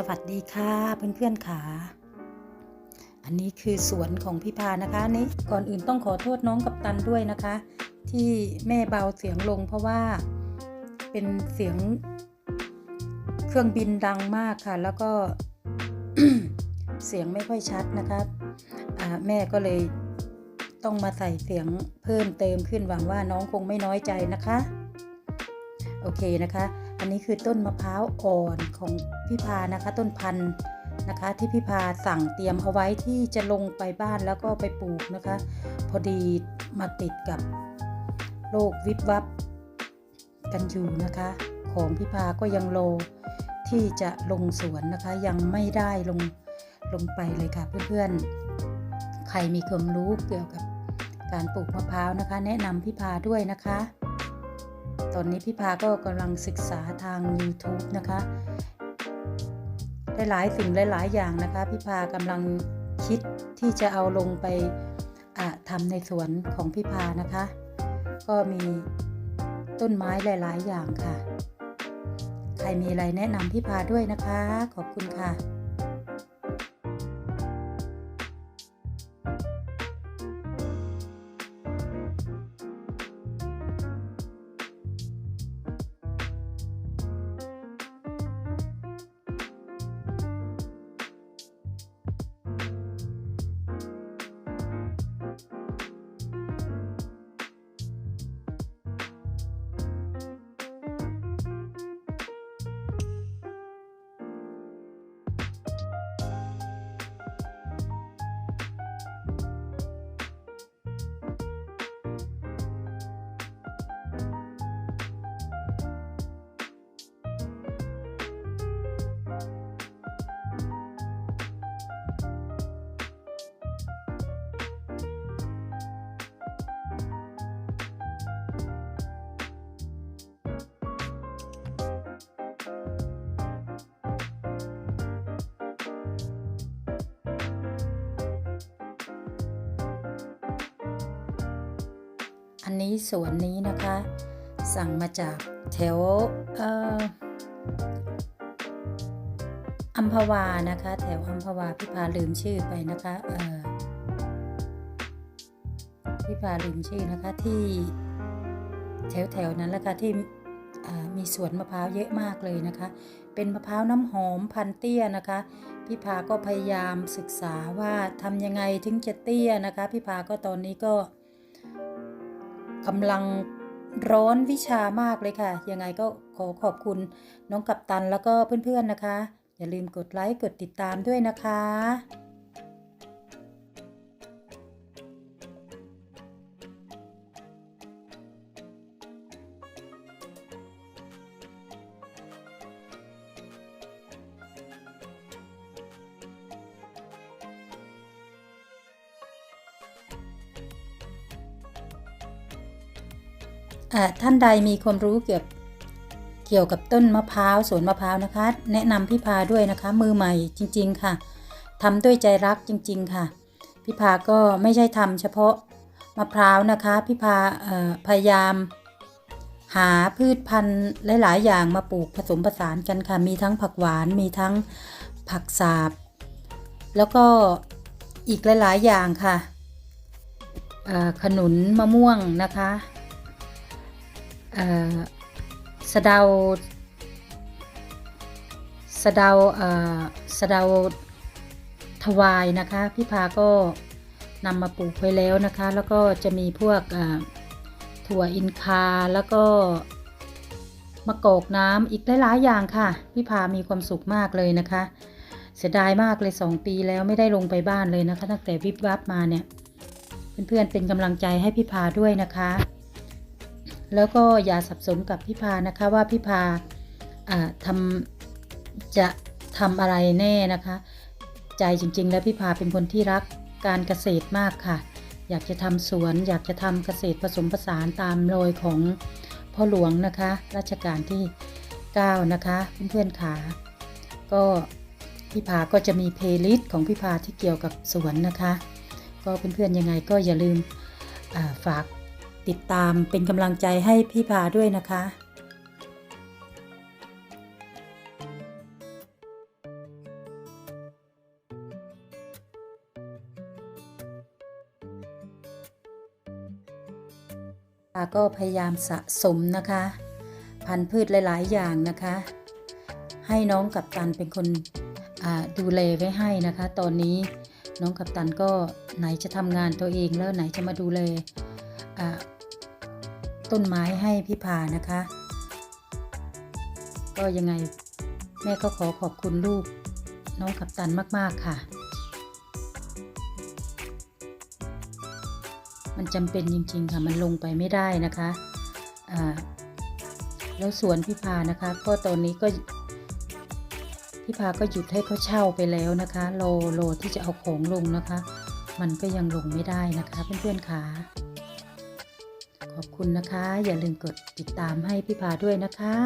สวัสดีค่ะเพื่อนๆค่ะ อันนี้คือสวนของพี่พานะคะนนี้ก่อนอื่นต้องขอโทษน้องกับตันด้วยนะคะ ที่แม่เบาเสียงลงเพราะว่าเป็นเสียงเครื่องบินดังมากค่ะ แล้วก็เสียงไม่ค่อยชัดนะคะแม่ก็เลยต้องมาใส่เสียงเพิ่มเติมขึ้นหวังว่าน้องคงไม่น้อยใจนะคะ โอเคนะคะ อันนี้คือต้นมะพร้าวอ่อนของพี่พานะคะ ต้นพันธุ์นะคะ ที่พี่พาสั่งเตรียมเอาไว้ที่จะลงไปบ้านแล้วก็ไปปลูกนะคะ พอดีมาติดกับโรควิบวับกันอยู่นะคะ ของพี่พาก็ยังโลที่จะลงสวนนะคะ ยังไม่ได้ลงลงไปเลยค่ะเพื่อนๆ ใครมีความรู้เกี่ยวกับการปลูกมะพร้าวนะคะ แนะนำพี่พาด้วยนะคะ ตอนนี้พี่พาก็กำลังศึกษาทาง YouTube นะคะ หลายๆสิ่งหลาย ๆ อย่างนะคะ พี่พากำลังคิดที่จะเอาลงไปทำในสวนของพี่พานะคะ ก็มีต้นไม้หลาย ๆ อย่างค่ะ ใครมีอะไรแนะนำพี่พาด้วยนะคะ ขอบคุณค่ะ อันนี้สวนนี้นะคะ สั่งมาจากแถวอัมพวานะคะ แถวอัมพวาพี่พาลืมชื่อไปนะคะพี่พาลืมชื่อนะคะที่แถวแถวนั้นแหละค่ะที่มีสวนมะพร้าวเยอะมากเลยนะคะ เป็นมะพร้าวน้ำหอมพันเตี้ยนะคะ พี่พาก็พยายามศึกษาว่าทำยังไงถึงจะเตี้ยนะคะ พี่พาก็ตอนนี้ก็ กำลังร้อนวิชามากเลยค่ะ ยังไงก็ขอขอบคุณน้องกัปตันแล้วก็เพื่อนๆนะคะ อย่าลืมกดไลค์กดติดตามด้วยนะคะ ท่านใดมีความรู้เกี่ยวกับเกี่ยวกับต้นมะพร้าวสวนมะพร้าวนะคะ แนะนำพี่พาด้วยนะคะ มือใหม่จริง ๆ ค่ะทำด้วยใจรักจริง ๆ ค่ะ พี่พาก็ไม่ใช่ทำเฉพาะมะพร้าวนะคะ พี่พาพยายาม หาพืชพันธุ์หลาย ๆ อย่างมาปลูกผสมผสานกันค่ะ มีทั้งผักหวานมีทั้งผักสาบ แล้วก็อีกหลาย ๆ อย่างค่ะขนุนมะม่วงนะคะ สะเดาสะเดาเสะเดาถวายนะคะพี่พาก็นำมาปลูกไว้แล้วนะคะ แล้วก็จะมีพวกถั่วอินคาแล้วก็มะกอกน้ำอีกหลายๆอย่างค่ะ พี่พามีความสุขมากเลยนะคะ เสียดายมากเลยสองปีแล้วไม่ได้ลงไปบ้านเลยนะคะ ตั้งแต่วิบวับมาเนี่ย เพื่อนๆเป็นกำลังใจให้พี่พาด้วยนะคะ แล้วก็อย่าสับสนกับพี่พานะคะว่าพี่พาทำจะทำอะไรแน่นะคะ ใจจริง ๆ แล้วพี่พาเป็นคนที่รักการเกษตรมากค่ะ อยากจะทำสวน อยากจะทำเกษตรผสมผสานตามรอยของพ่อหลวงนะคะรัชกาลที่ 9 นะคะเพื่อนๆค่ะก็พี่พาก็จะมีเพลย์ลิสต์ของพี่พาที่เกี่ยวกับสวนนะคะ ก็เพื่อนๆยังไงก็อย่าลืมฝาก ติดตามเป็นกำลังใจให้พี่พาด้วยนะคะ ก็พยายามสะสมนะคะ พันธุ์พืชหลาย ๆ อย่างนะคะ ให้น้องกับตันเป็นคนดูแลไว้ให้นะคะ ตอนนี้น้องกับตันก็ไหนจะทำงานตัวเองแล้วไหนจะมาดูแล ต้นไม้ให้พี่พานะคะ ก็ยังไงแม่ก็ขอขอบคุณลูกน้องกับตันมาก ๆ ค่ะ มันจำเป็นจริง ๆ ค่ะ มันลงไปไม่ได้นะคะอ่าแล้วสวนพี่พานะคะ ก็ตอนนี้ก็พี่พาก็หยุดให้เขาเช่าไปแล้วนะคะ โลโลที่จะเอาของลงนะคะ มันก็ยังลงไม่ได้นะคะเพื่อนๆค่ะ ขอบคุณนะคะ อย่าลืมกดติดตามให้พี่พาด้วยนะคะ